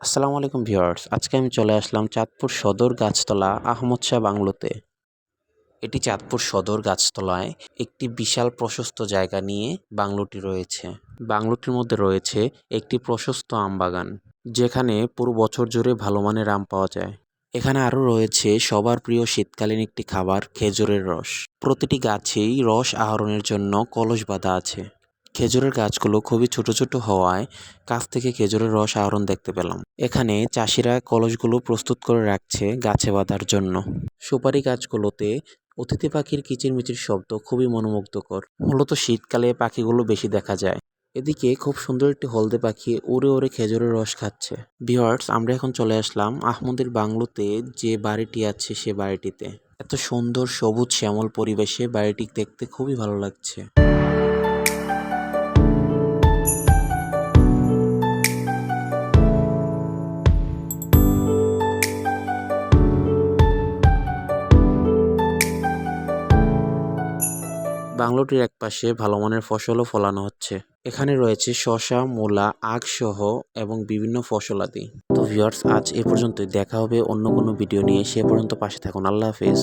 আসসালামু আলাইকুম ভিউয়ার্স, আজকে আমি চলে আসলাম চাঁদপুর সদর গাছতলা, আহমদ শাহ বাংলোতে। এটি চাঁদপুর সদর গাছতলায় একটি বিশাল প্রশস্ত জায়গা নিয়ে বাংলোটি রয়েছে। বাংলোটির মধ্যে রয়েছে একটি প্রশস্ত আম বাগান, যেখানে পুরো বছর জুড়ে ভালো মানের আম পাওয়া যায়। এখানে আরও রয়েছে সবার প্রিয় শীতকালীন একটি খাবার, খেজুরের রস। প্রতিটি গাছেই রস আহরণের জন্য কলস বাঁধা আছে। খেজুরের গাছগুলো খুবই ছোট ছোট হওয়ায় কাছ থেকে খেজুরের রস আহরণ দেখতে পেলাম। এখানে চাষিরা কলসগুলো প্রস্তুত করে রাখছে গাছে বাঁধার জন্য। সুপারি গাছগুলোতে অতিথি পাখির কিচিরমিচির শব্দ খুবই মনোমুগ্ধকর। মূলত শীতকালে পাখিগুলো বেশি দেখা যায়। এদিকে খুব সুন্দর একটি হলদে পাখি উড়ে উড়ে খেজুরের রস খাচ্ছে। ভিওয়ার্স আমরা এখন চলে আসলাম আহমদের বাংলোতে যে বাড়িটি আছে সে বাড়িটিতে। এত সুন্দর সবুজ শ্যামল পরিবেশে বাড়িটি দেখতে খুবই ভালো লাগছে। বাংলোটির একপাশে ভালো মানের ফসলও ফলানো হচ্ছে। এখানে রয়েছে শশা মূলা, আখ সহ এবং বিভিন্ন ফসলাদি তো ভিউয়ার্স, আজ এ পর্যন্তই। দেখা হবে অন্য কোনো ভিডিও নিয়ে। সে পর্যন্ত পাশে থাকুন। আল্লাহ হাফেজ।